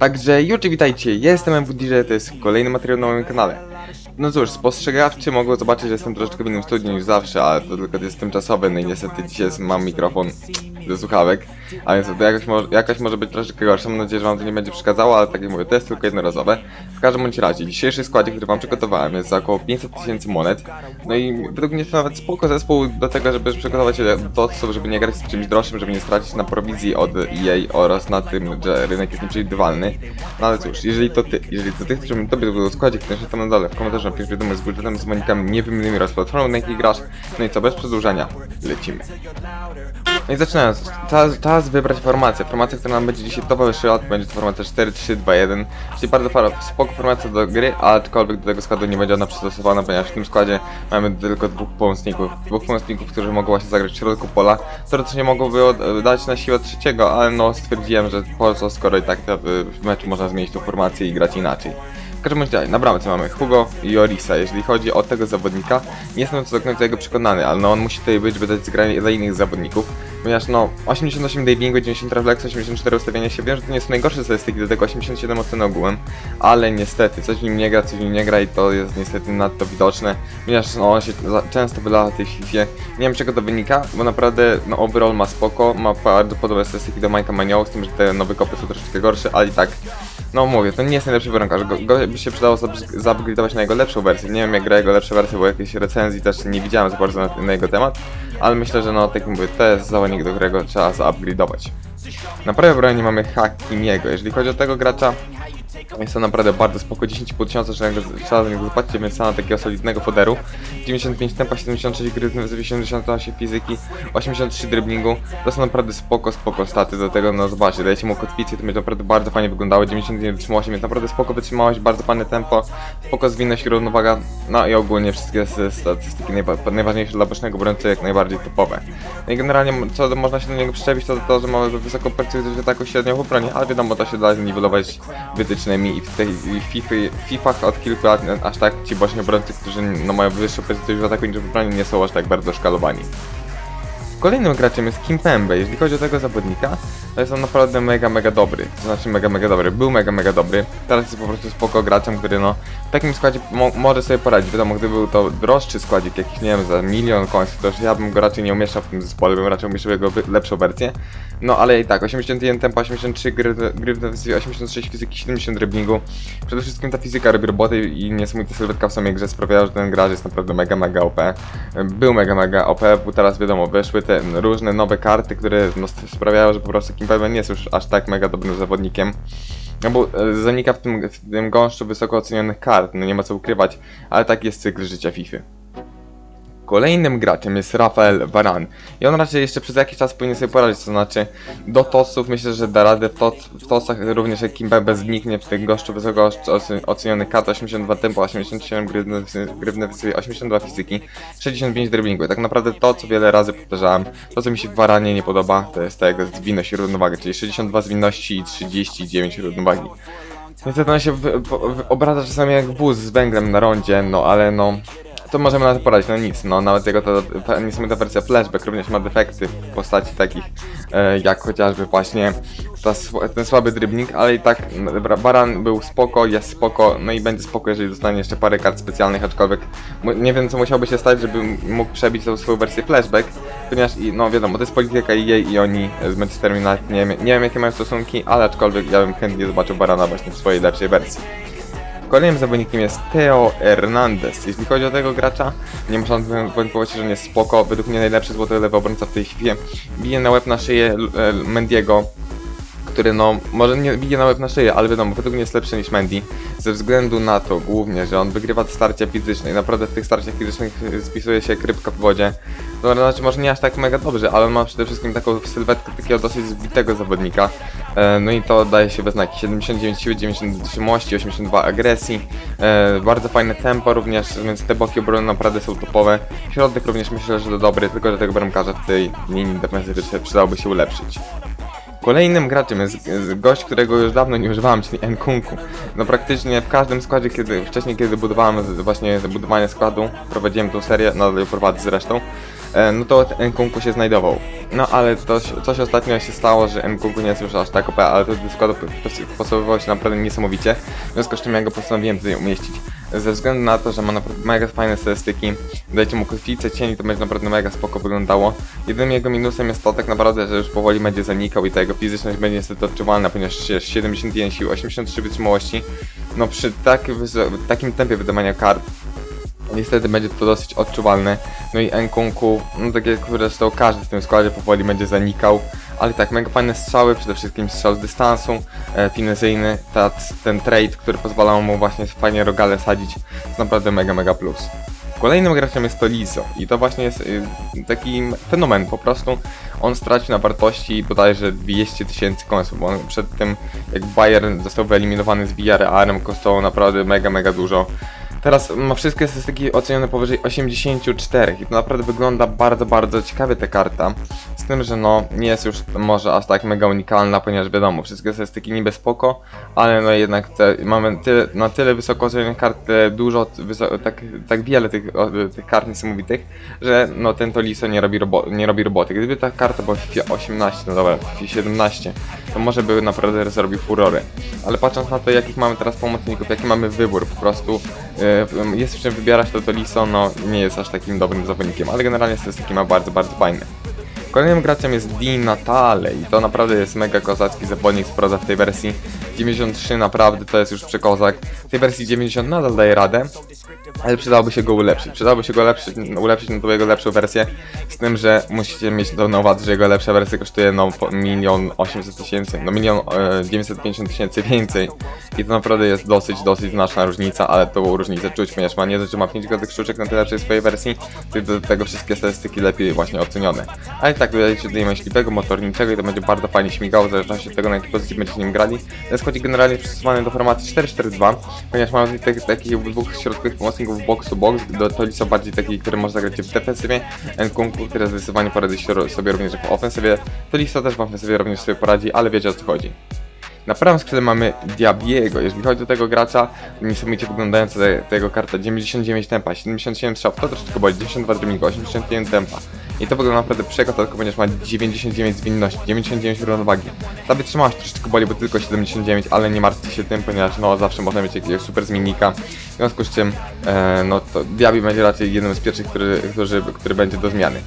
Także już witajcie, ja jestem MWDJ, to jest kolejny materiał na moim kanale. No cóż, spostrzegawczy mogą zobaczyć, że jestem troszeczkę w innym studiu niż zawsze, ale to tylko jest tymczasowe, no i niestety dzisiaj mam mikrofon do słuchawek, a więc to jakoś, jakaś może być troszeczkę gorsza, mam nadzieję, że wam to nie będzie przeszkadzało, ale tak jak mówię, to jest tylko jednorazowe. W każdym bądź razie, dzisiejszy składzik, który wam przygotowałem jest za około 500 tysięcy monet, no i według mnie to nawet spoko zespół do tego, żeby przygotować się do co, żeby nie grać z czymś droższym, żeby nie stracić na prowizji od EA oraz na tym, że rynek jest nieprzewidywalny. No ale cóż, jeżeli to ty, jeżeli to ty, którym tobie był składzik, to tam na dole w komentarzach napisz wiadomość z budżetem, z monikami niewymiernymi oraz platformą, na jakiej grasz. No i co, bez przedłużania, lecimy. No i zaczynając, czas, czas wybrać formację. Formacja, która nam będzie dzisiaj towarzyszyła, to będzie to formacja 4-3-2-1, czyli bardzo fara, spoko formacja do gry, aczkolwiek do tego składu nie będzie ona przystosowana, ponieważ w tym składzie mamy tylko dwóch pomocników. Dwóch pomocników, którzy mogą właśnie zagrać w środku pola, teoretycznie mogłoby dać na siłę trzeciego, ale no stwierdziłem, że po co, skoro i tak w meczu można zmienić tą formację i grać inaczej. W każdym razie, na bramce mamy Hugo i Orisa. Jeżeli chodzi o tego zawodnika, nie jestem co do końca jego przekonany, ale no on musi tutaj być, by dać zgranie dla innych zawodników. Ponieważ no, 88 divingu, 90 refleks, 84 ustawienia się, wiem, że to nie są najgorsze statystyki, do tego 87 oceny ogółem, ale niestety, coś w nim nie gra, coś w nim nie gra i to jest niestety nadto widoczne, ponieważ no, on się często wylacha w tej FIFA. Nie wiem czego to wynika, bo naprawdę no, overall ma spoko, ma bardzo podobne statystyki do Mike'a Manioł, z tym, że te nowe kopy są troszeczkę gorsze, ale i tak no mówię, to nie jest najlepszy bramkarz. Go, go by się przydało zaupgrade'ować na jego lepszą wersję. Nie wiem jak gra jego lepsza wersja, bo jakiejś recenzji też nie widziałem za bardzo na, na jego temat. Ale myślę, że no tak mówię, to jest zawodnik, do którego trzeba zaupgrade'ować. Na prawej obronie mamy Hakimiego. Jeżeli chodzi o tego gracza, jest to naprawdę bardzo spoko, 10,5 tysiąca, że trzeba za niego zapłacić, więc na takiego solidnego foderu. 95 tempa, 76 gry, 88 fizyki, 83 driblingu. To są naprawdę spoko, spoko staty do tego, no zobaczcie, dajecie mu kotwicję, to będzie naprawdę bardzo fajnie wyglądało, 91 wytrzymałość, więc naprawdę spoko wytrzymałość, bardzo fajne tempo, spoko zwinność równowaga, no i ogólnie wszystkie statystyki najwa- najważniejsze dla bocznego obrońcy jak najbardziej topowe. No i generalnie co można się do niego przyczepić, to to, że ma wysoką perspektywę taką średnią w obronie, ale wiadomo, to się da zniwelować wytycznymi i w tej FIFA, od kilku lat aż tak ci boczni obrońcy, którzy no, mają wyższą perspektywę w ataku niż w obronie, nie są aż tak bardzo szkalowani. Kolejnym graczem jest Kim Pembe. Jeżeli chodzi o tego zawodnika, to jest on naprawdę mega, mega dobry. To znaczy mega, mega dobry. Był mega, mega dobry. Teraz jest po prostu spoko graczem, który no w takim składzie mo może sobie poradzić. Wiadomo, gdyby był to droższy składzik, jakiś nie wiem, za milion końców, to już ja bym go raczej nie umieszczał w tym zespole, bym raczej umieszczał jego lepszą wersję. No ale i tak, 81 tempo, 83 gry, gry w defensywie, 86 fizyki, 70 driblingu. Przede wszystkim ta fizyka robi roboty i niesamowita sylwetka w samej grze sprawia, że ten gracz jest naprawdę mega, mega OP. Był mega, mega OP, bo teraz wiadomo, weszły te różne nowe karty, które no, sprawiają, że po prostu Kim Pembe nie jest już aż tak mega dobrym zawodnikiem. No bo e, zanika w tym, w tym gąszczu wysoko ocenionych kart, no nie ma co ukrywać, ale tak jest cykl życia FIFA. Kolejnym graczem jest Rafael Varan i on raczej jeszcze przez jakiś czas powinien sobie poradzić, to znaczy do tosów myślę, że da radę w, to, w tosach również jak Kimpembe zniknie w tych goszczu wysoko oce- ocenionych kart 82 tempo, 87 gry, w- gry w defensywie, 82 fizyki, 65 driblingu. I tak naprawdę to, co wiele razy powtarzałem, to co mi się w Varanie nie podoba, to jest ta jego zwinność i równowaga, czyli 62 zwinności i 39 równowagi. Niestety on się w, w, w, obraca czasami jak wóz z węglem na rondzie, no ale no... To możemy na to poradzić, no nic, no nawet jego ta, ta niesamowita wersja flashback również ma defekty w postaci takich e, jak chociażby właśnie ta, ten słaby dribbling, ale i tak dobra, Baran był spoko, jest spoko, no i będzie spoko, jeżeli dostanie jeszcze parę kart specjalnych, aczkolwiek nie wiem co musiałoby się stać, żeby mógł przebić tą swoją wersję flashback, ponieważ i, no wiadomo, to jest polityka EA i oni z Manchester United, nie, nie wiem jakie mają stosunki, ale aczkolwiek ja bym chętnie zobaczył Barana właśnie w swojej lepszej wersji. Kolejnym zawodnikiem jest Theo Hernandez. Jeśli chodzi o tego gracza, nie można wątpliwości, że on jest spoko. Według mnie najlepszy złoty lewy obrońca w tej chwili. Bije na łeb na szyję e, Mendiego, który no, może nie bije na łeb na szyję, ale wiadomo, według mnie jest lepszy niż Mendy. Ze względu na to głównie, że on wygrywa starcia fizyczne i naprawdę w tych starciach fizycznych spisuje się krypka w wodzie. To znaczy może nie aż tak mega dobrze, ale on ma przede wszystkim taką sylwetkę takiego dosyć zbitego zawodnika. E, No i to daje się we znaki. 79 siły, 90 wytrzymałości, 82 agresji. E, bardzo fajne tempo również, więc te boki obrony naprawdę są topowe. Środek również myślę, że dobry, tylko że tego bramkarza w tej linii defensywy przydałoby się ulepszyć. Kolejnym graczem jest gość, którego już dawno nie używałem, czyli Nkunku. No praktycznie w każdym składzie, kiedy wcześniej kiedy budowałem właśnie budowanie składu, prowadziłem tą serię, nadal ją prowadzę zresztą. E, no to Nkunku się znajdował. No ale coś ostatnio się stało, że Nkunku nie już aż tak OP, ale to skład posuwał się naprawdę niesamowicie, w związku z czym ja go postanowiłem tutaj umieścić. Ze względu na to, że ma naprawdę mega fajne statystyki, dajcie mu kotwicę cieni, to będzie naprawdę mega spoko wyglądało. Jedynym jego minusem jest to tak naprawdę, że już powoli będzie zanikał i ta jego fizyczność będzie niestety odczuwalna, ponieważ jest 71 sił, 83 wytrzymałości. No przy tak takim tempie wydawania kart Niestety będzie to dosyć odczuwalne. No i Nkunku, no tak jak zresztą każdy w tym składzie powoli będzie zanikał. Ale tak, mega fajne strzały, przede wszystkim strzał z dystansu, e, finezyjny, ta, ten trade, który pozwalał mu właśnie fajnie rogale sadzić, to naprawdę mega, mega plus. Kolejnym graczem jest to Lizo i to właśnie jest y, taki fenomen, po prostu on stracił na wartości bodajże 200 tysięcy końców, bo on przed tym jak Bayern został wyeliminowany z Villarrealem kosztował naprawdę mega, mega dużo. Teraz ma wszystkie statystyki ocenione powyżej 84 i to naprawdę wygląda bardzo, bardzo ciekawie ta karta. Z tym, że no nie jest już może aż tak mega unikalna, ponieważ wiadomo, wszystkie statystyki niby spoko, ale no jednak te, mamy tyle, na tyle wysoko ocenionych kart, tyle dużo, wyso, tak, tak wiele tych, o, tych kart niesamowitych, że no ten to Liso nie robi, robo, nie robi roboty. Gdyby ta karta była w FIFA 18, no dobra, w FIFA 17, to może by naprawdę zrobił furory. Ale patrząc na to, jakich mamy teraz pomocników, jaki mamy wybór, po prostu jest w czym wybierać, to to Liso no, nie jest aż takim dobrym zawodnikiem, ale generalnie statystyki ma bardzo, bardzo fajne. Kolejnym graczem jest Di Natale i to naprawdę jest mega kozacki zawodnik, sprawdza w tej wersji 93 naprawdę to jest już przekozak. W tej wersji 90 nadal daje radę, ale przydałoby się go ulepszyć. Przydałoby się go ulepszyć, ulepszyć na tą jego lepszą wersję, z tym, że musicie mieć na uwadze, że jego lepsza wersja kosztuje no milion 800 tysięcy, no milion e, 950 tysięcy więcej i to naprawdę jest dosyć, dosyć znaczna różnica, ale tą różnicę czuć, ponieważ ma nie dość, że ma 5 godnych sztuczek na tej lepszej swojej wersji, to do tego wszystkie statystyki lepiej właśnie ocenione. Ale tak, dodajcie tutaj myśliwego, motorniczego i to będzie bardzo fajnie śmigało, w zależności od tego na jakiej pozycji będziecie nim grali. Składzik generalnie przystosowany do formacji 4-4-2, ponieważ mamy tak- takich dwóch środkowych pomocników box to box, to są bardziej taki, który może zagrać w defensywie, Nkunku, który zdecydowanie poradzi sobie również w ofensywie, to Listo też w ofensywie również sobie poradzi, ale wiecie o co chodzi. Na prawym skrzydle mamy Diabiego. Jeżeli chodzi o tego gracza, niesamowicie wyglądająca te- tego karta 99 tempa, 77 strzał, to troszeczkę boli, 92 driblingu, 81 tempa. I to wygląda naprawdę przekotatko, ponieważ ma 99 zwinności, 99 równowagi. Ta wytrzymałość troszeczkę boli, bo tylko 79, ale nie martwcie się tym, ponieważ no zawsze można mieć jakiegoś super zmiennika. W związku z czym, e, no to Diabi będzie raczej jednym z pierwszych, który, który, który będzie do zmiany.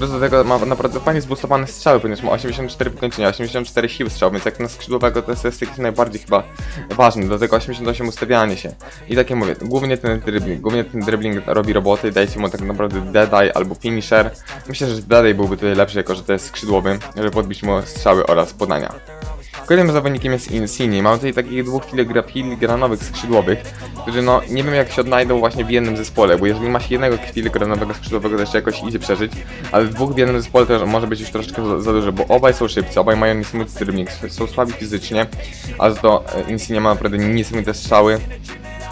Plus do tego ma naprawdę fajnie zbustowane strzały, ponieważ ma 84 wykończenia, 84 siły strzał, więc jak na skrzydłowego to jest statystyk najbardziej chyba ważny, do tego 88 ustawianie się. I tak jak mówię, głównie ten dribbling, głównie ten dribbling robi roboty, dajcie mu tak naprawdę dead eye albo finisher. Myślę, że dead eye byłby tutaj lepszy, jako że to jest skrzydłowy, żeby podbić mu strzały oraz podania. Kolejnym zawodnikiem jest Insigne. Mamy tutaj takich dwóch filigra- filigranowych skrzydłowych, którzy no nie wiem jak się odnajdą właśnie w jednym zespole, bo jeżeli ma się jednego filigranowego skrzydłowego, to jeszcze jakoś idzie przeżyć, ale dwóch w jednym zespole to może być już troszeczkę za, za dużo, bo obaj są szybcy, obaj mają niesamowity dribbling, są słabi fizycznie, a za to e, Insigne ma naprawdę niesamowite strzały,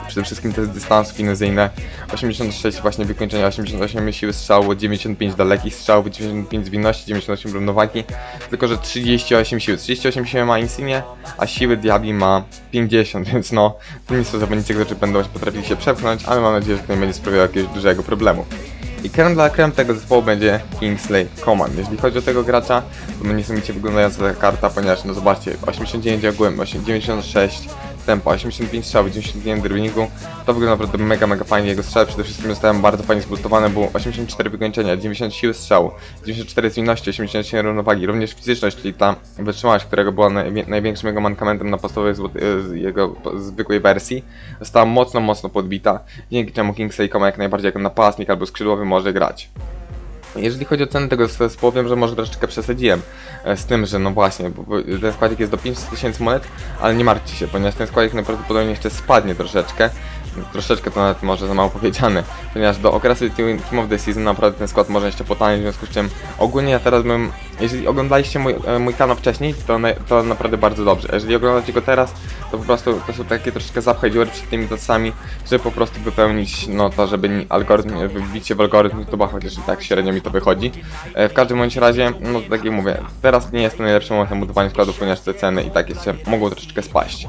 przede wszystkim te z dystansu finezyjne, 86 właśnie wykończenia, 88 siły strzału, 95 dalekich strzałów, 95 zwinności, 98 równowagi, tylko że 38 siły, 38 siły ma Insigne, a siły Diabli ma 50, więc no, to nie są zawodnicy, którzy będą potrafili się przepchnąć, ale mam nadzieję, że to nie będzie sprawiało jakiegoś dużego problemu. I krem dla krem tego zespołu będzie Kingsley Coman. Jeżeli chodzi o tego gracza, to będzie niesamowicie wyglądająca ta karta, ponieważ no zobaczcie, 89 ogółem, 8 96 tempo, 85 strzałów, 91 driblingu, to wygląda naprawdę mega, mega fajnie. Jego strzały przede wszystkim zostały bardzo fajnie zbustowane, było 84 wykończenia, 90 siły strzału, 94 zwinności, 87 równowagi, również fizyczność, czyli ta wytrzymałość, którego była najwię- największym jego mankamentem na podstawowej jego zwykłej wersji, została mocno, mocno podbita, dzięki czemu Kingsley jak najbardziej jako napastnik albo skrzydłowy może grać. Jeżeli chodzi o cenę tego zespołu, wiem, że może troszeczkę przesadziłem e, z tym, że no właśnie, bo, ten składnik jest do 500 tysięcy monet, ale nie martwcie się, ponieważ ten składnik najprawdopodobniej jeszcze spadnie troszeczkę. Troszeczkę to nawet może za mało powiedziane, ponieważ do okresu Team of the Season naprawdę ten skład może jeszcze potanieć, w związku z czym ogólnie ja teraz bym, jeżeli oglądaliście mój, e, mój kanał wcześniej, to, na, to naprawdę bardzo dobrze. Jeżeli oglądacie go teraz, to po prostu to są takie troszeczkę zapchaj dziury przed tymi dotacami, żeby po prostu wypełnić no to, żeby algorytm, wybicie w algorytm YouTube'a, chociaż i tak średnio mi to wychodzi. E, w każdym bądź razie, no tak jak mówię, teraz nie jest to najlepszy moment na budowanie składów, ponieważ te ceny i tak jeszcze mogą troszeczkę spaść.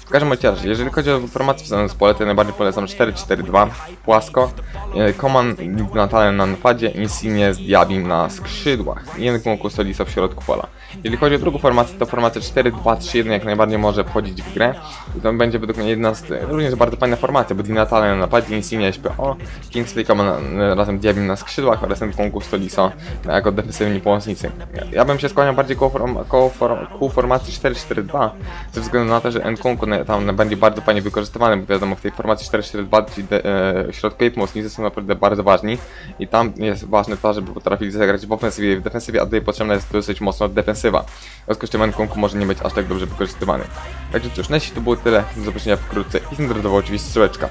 W każdym bądź razie, jeżeli chodzi o formację w samym zespole, to najbardziej najbardziej polecam 4-4-2, płasko. E, Koman Natalen na napadzie, Insigne z Diabim na skrzydłach. Jeden Kunku Solisa w środku pola. Jeżeli chodzi o drugą formację, to formacja 4-2-3-1 jak najbardziej może wchodzić w grę. I to będzie według mnie jedna z również bardzo fajna formacja, bo Di Natale na napadzie, Insigne SPO, Kingsley Coman na- razem z Diabim na skrzydłach oraz ten Kunku Stoliso jako defensywni pomocnicy. Ja- bym się skłaniał bardziej koło, form, koło form, ku formacji 4-4-2, ze względu na to, że Nkunku tam będzie bardzo fajnie wykorzystywany, bo wiadomo, w tej formacji 4-4-2 ci de, e, pomocnicy są naprawdę bardzo ważni i tam jest ważne to, żeby potrafili zagrać w ofensywie i w defensywie, a tutaj potrzebna jest dosyć mocno defensywa. W związku z czym Nkunku może nie być aż tak dobrze wykorzystywany. Także cóż, na to było tyle, do zobaczenia wkrótce i znajdował oczywiście strzałeczka.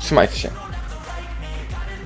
Trzymajcie się.